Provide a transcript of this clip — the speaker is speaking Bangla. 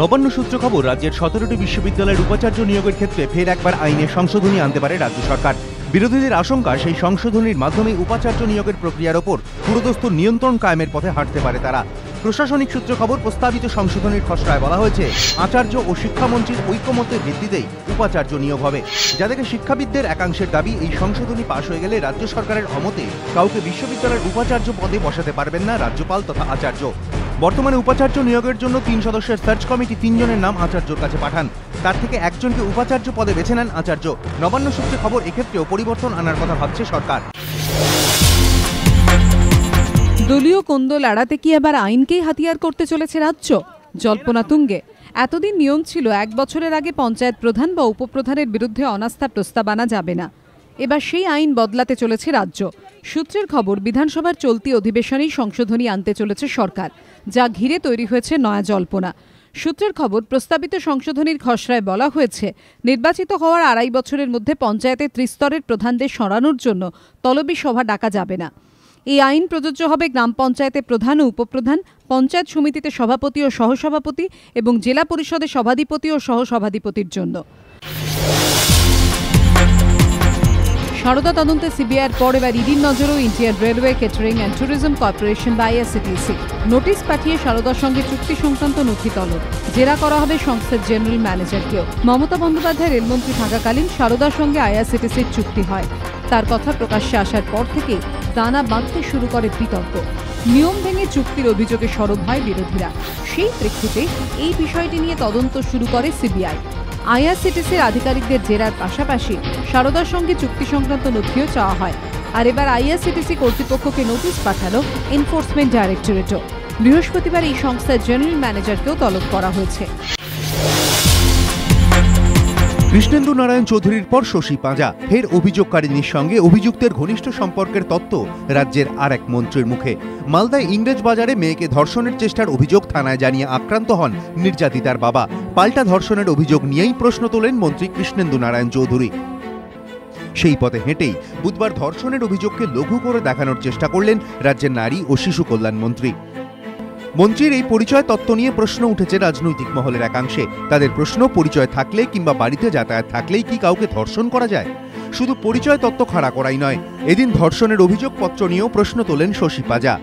নবান্ন সূত্র খবর, রাজ্যের সতেরোটি বিশ্ববিদ্যালয়ের উপাচার্য নিয়োগের ক্ষেত্রে ফের একবার আইনে সংশোধনী আনতে পারে রাজ্য সরকার। বিরোধীদের আশঙ্কা, সেই সংশোধনীর মাধ্যমে উপাচার্য নিয়োগের প্রক্রিয়ার ওপর পুরোদস্তুর নিয়ন্ত্রণ কায়েমের পথে হাঁটতে পারে তারা। প্রশাসনিক সূত্র খবর, প্রস্তাবিত সংশোধনীর খসড়ায় বলা হয়েছে, আচার্য ও শিক্ষামন্ত্রীর ঐক্যমত্যের ভিত্তিতেই উপাচার্য নিয়োগ হবে। যাদেরকে শিক্ষাবিদদের একাংশের দাবি, এই সংশোধনী পাশ হয়ে গেলে রাজ্য সরকারের অমতে কাউকে বিশ্ববিদ্যালয়ের উপাচার্য পদে বসাতে পারবেন না রাজ্যপাল তথা আচার্য। বর্তমানে উপাচার্য নিয়োগের জন্য তিন সদস্যের সার্চ কমিটি তিনজনের নাম আচার্যর কাছে পাঠান। তার থেকে একজনকে উপাচার্য পদে বেছে নেন আচার্য। নবান্ন সূত্রে খবর, এক্ষেত্রেও পরিবর্তন আনার কথা ভাবছে সরকার। দলীয় কোন্দল এড়াতে কি এবার আইনকেই হাতিয়ার করতে চলেছে রাজ্য? জল্পনা তুঙ্গে। এতদিন নিয়ম ছিল, এক বছরের আগে পঞ্চায়েত প্রধান বা উপপ্রধানের বিরুদ্ধে অনাস্থা প্রস্তাব আনা যাবে না। এবার সেই আইন বদলাতে চলেছে রাজ্য। সূত্রের খবর, বিধানসভার চলতি অধিবেশনেই সংশোধনী আনতে চলেছে সরকার, যা ঘিরে তৈরি হয়েছে নয়া জল্পনা। সূত্রের খবর, প্রস্তাবিত সংশোধনীর খসড়ায় বলা হয়েছে, নির্বাচিত হওয়ার আড়াই বছরের মধ্যে পঞ্চায়েতের ত্রিস্তরের প্রধানদের সরানোর জন্য তলবি সভা ডাকা যাবে না। এই আইন প্রযোজ্য হবে গ্রাম পঞ্চায়েতে প্রধান ও উপপ্রধান, পঞ্চায়েত সমিতিতে সভাপতি ও সহসভাপতি এবং জেলা পরিষদে সভাধিপতি ও সহসভাধিপতির জন্য। সারদা তদন্তে সিবিআইয়ের পর এবার ইডির নজরও Indian railway catering and tourism corporation বা আইআরসিটিসি নোটিশ পাঠিয়ে সারদার সঙ্গে চুক্তি সংক্রান্ত নথি তলব জেরা করা হবে সংস্থার জেনারেল ম্যানেজারকেও। মমতা বন্দ্যোপাধ্যায় রেলমন্ত্রী থাকাকালীন সারদার সঙ্গে আইআরসিটিসির চুক্তি হয়। তার কথা প্রকাশ্যে আসার পর থেকেই দানা বাঁধতে শুরু করে বিতর্ক। নিয়ম ভেঙে চুক্তির অভিযোগে সরব হয় বিরোধীরা। সেই প্রেক্ষিতে এই বিষয়টি নিয়ে তদন্ত শুরু করে সিবিআই। আইআরসিটিসির আধিকারিকদের জেরার পাশাপাশি সারদার সঙ্গে চুক্তি সংক্রান্ত নথিও চাওয়া হয়। আর এবার আইআরসিটিসি কর্তৃপক্ষকে নোটিশ পাঠালো এনফোর্সমেন্ট ডাইরেক্টরেটও। বৃহস্পতিবার এই সংস্থার জেনারেল ম্যানেজারকেও তলব করা হয়েছে। কৃষ্ণেন্দু নারায়ণ চৌধুরীর পর শশী পাঁজা। ফের অভিযোগকারিনীর সঙ্গে অভিযুক্তের ঘনিষ্ঠ সম্পর্কের তত্ত্ব রাজ্যের আর এক মন্ত্রীর মুখে। মালদায় ইংরেজ বাজারে মেয়েকে ধর্ষণের চেষ্টার অভিযোগ থানায় জানিয়ে আক্রান্ত হন নির্যাতিতার বাবা। পাল্টা ধর্ষণের অভিযোগ নিয়েই প্রশ্ন তোলেন মন্ত্রী কৃষ্ণেন্দু নারায়ণ চৌধুরী। সেই পথে হেঁটেই বুধবার ধর্ষণের অভিযোগকে লঘু করে দেখানোর চেষ্টা করলেন রাজ্যের নারী ও শিশু কল্যাণ মন্ত্রী। মন্ত্রীর এই পরিচয় তত্ত্ব নিয়ে প্রশ্ন উঠেছে রাজনৈতিক মহলের একাংশে। তাদের প্রশ্ন, পরিচয় থাকলে কিংবা বাড়িতে যাতায়াত থাকলেই কি কাউকে ধর্ষণ করা যায়? শুধু পরিচয় তত্ত্ব খাড়া করাই নয়, এদিন ধর্ষণের অভিযোগপত্র নিয়েও প্রশ্ন তোলেন শশী পাজা।